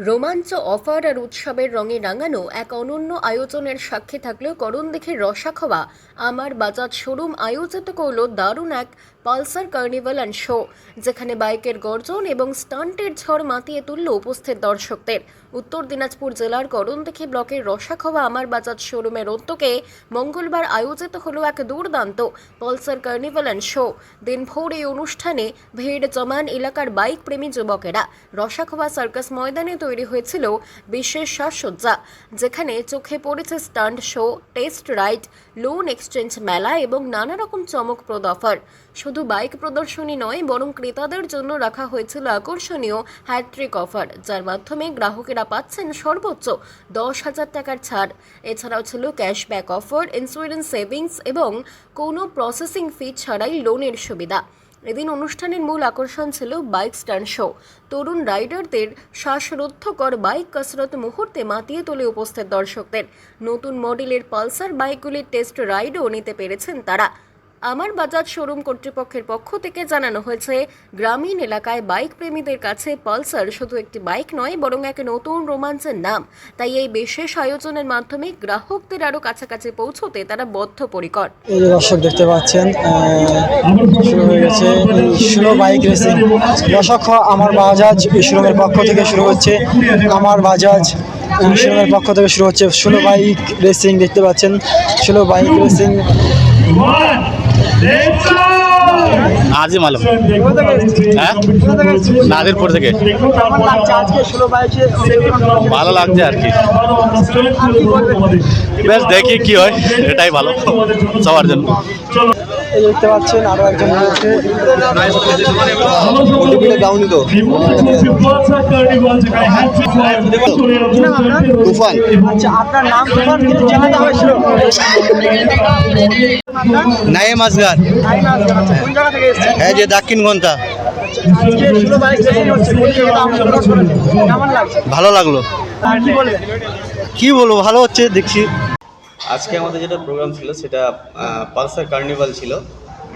রোমাঞ্চ অফার আর উৎসবের রঙে রাঙানো এক অনন্য আয়োজনের সাক্ষী থাকলেও করণ দেখে রসা খাওয়া আমার বাজার শোরুম আয়োজিত করল দারুণ এক পালসার কার্নিভাল অ্যান্ড শো, যেখানে বাইকের গর্জন এবং স্টান্টের ঝড় মাতিয়ে তুলল উপস্থিত দর্শকদের। উত্তর দিনাজপুর জেলার করণদিঘি ব্লকের রসাখোয়া আমার বাজার শোরুমের উদ্যোগে মঙ্গলবার আয়োজিত হলো এক দুর্দান্ত পালসার কার্নিভাল অ্যান্ড শো। দিনভর এই অনুষ্ঠানে ভিড় জমান এলাকার বাইক প্রেমী যুবকেরা। রসাখোয়া সার্কাস ময়দানে তৈরি হয়েছিল বিশেষ সাজসজ্জা, যেখানে চোখে পড়েছে stunt show, test ride, loan exchange মেলা এবং নানা রকম চমকপ্রদ অফার। শুধু বাইক প্রদর্শনী নয়, বরং ক্রেতাদের জন্য রাখা হয়েছিল আকর্ষণীয় হ্যাট্রিক অফার যার মাধ্যমে গ্রাহকেরা পাচ্ছেন সর্বোচ্চ দশ হাজার টাকার ছাড়। এছাড়াও ছিল ক্যাশব্যাক অফার ইন্স্যুরেন্স সেভিংস এবং কোনো প্রসেসিং ফি ছাড়াই লোনের সুবিধা। এদিন অনুষ্ঠানের মূল আকর্ষণ ছিল বাইক স্ট্যান্ড শো তরুণ রাইডারদের শ্বাসরুদ্ধকর বাইক কসরত মুহূর্তে মাতিয়ে তোলে উপস্থিত দর্শকদের। নতুন মডেলের পালসার বাইকগুলির টেস্ট রাইডও নিতে পেরেছেন তারা। আমার বাজাজ শোরুম কর্তৃপক্ষের পক্ষ থেকে জানানো হয়েছে, গ্রামীণ এলাকায় বাইক প্রেমীদের কাছে পালসার শুধু একটি বাইক নয়, বরং এক নতুন রোমাঞ্চের নাম। তাই এই বিশেষ আয়োজনের মাধ্যমে গ্রাহকদের আরও কাছাকাছি পৌঁছতে তারা বদ্ধপরিকর। এই দর্শক, দেখতে পাচ্ছেন শুরু হয়ে গেছে শুরু বাইক রেসিং। দর্শক, আমার বাজাজ শোরুমের পক্ষ থেকে শুরু হচ্ছে, আমার বাজাজ শোরুমের পক্ষ থেকে শুরু হচ্ছে ষোলো বাইক রেসিং। দেখতে পাচ্ছেন ষোলো বাইক রেসিং আজই মালুম হ্যাঁ? থেকে। ভালো লাগছে আর কি। বেশ দেখি কি হয়, এটাই ভালো সবার জন্য। দেখতে আচ্ছা আপনার নাম নাইম আসগার হ্যাঁ যে দাক্ষিণ ঘণ্টা। ভালো লাগল। কি বলব, ভালো হচ্ছে, দেখছি। আজকে আমাদের যেটা প্রোগ্রাম ছিল, সেটা পালসার কার্নিভাল ছিল।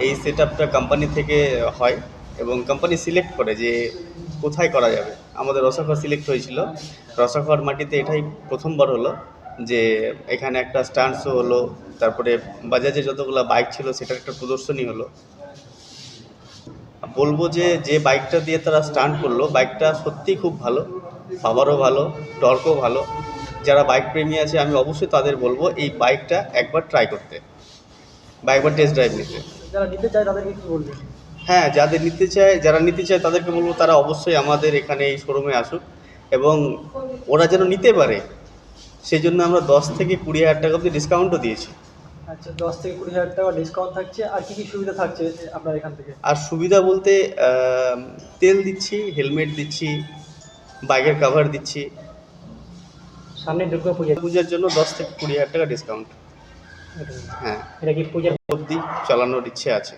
এই সেট আপটা কোম্পানি থেকে হয় এবং কোম্পানি সিলেক্ট করে যে কোথায় করা যাবে। আমাদের রসাখর সিলেক্ট হয়েছিল। রসাখর মাটিতে এটাই প্রথমবার হলো। যে এখানে একটা স্টান্ট শো হলো তারপরে বাজাজে যতগুলো বাইক ছিল সেটার একটা প্রদর্শনী হলো। বলব যে যে বাইকটা দিয়ে তারা স্টান্ট করল বাইকটা সত্যিই খুব ভালো পাওয়ারও ভালো টর্কও ভালো। যারা বাইক প্রেমী আছে আমি অবশ্যই তাদের বলব এই বাইকটা একবার ট্রাই করতে বা একবার টেস্ট ড্রাইভ নিতে। যারা নিতে চায় তাদেরকে কি বলবেন হ্যাঁ যাদের নিতে চায় যারা নিতে চায় তাদেরকে বলব তারা অবশ্যই আমাদের এখানে এই শোরুমে আসুক এবং ওরা যেন নিতে পারে। সেই জন্য আমরা দশ থেকে কুড়ি হাজার টাকা অবধি ডিসকাউন্টও দিয়েছি। আচ্ছা দশ থেকে কুড়ি হাজার টাকা ডিসকাউন্ট থাকছে। আর কি কি সুবিধা থাকছে আপনার এখান থেকে? আর সুবিধা বলতে তেল দিচ্ছি হেলমেট দিচ্ছি বাইকের কভার দিচ্ছি। সামনে দুর্গা পূজা। পূজার জন্য দশ থেকে কুড়ি হাজার টাকা ডিসকাউন্ট হ্যাঁ। এটা কি পূজার অবধি চালানোর ইচ্ছে আছে।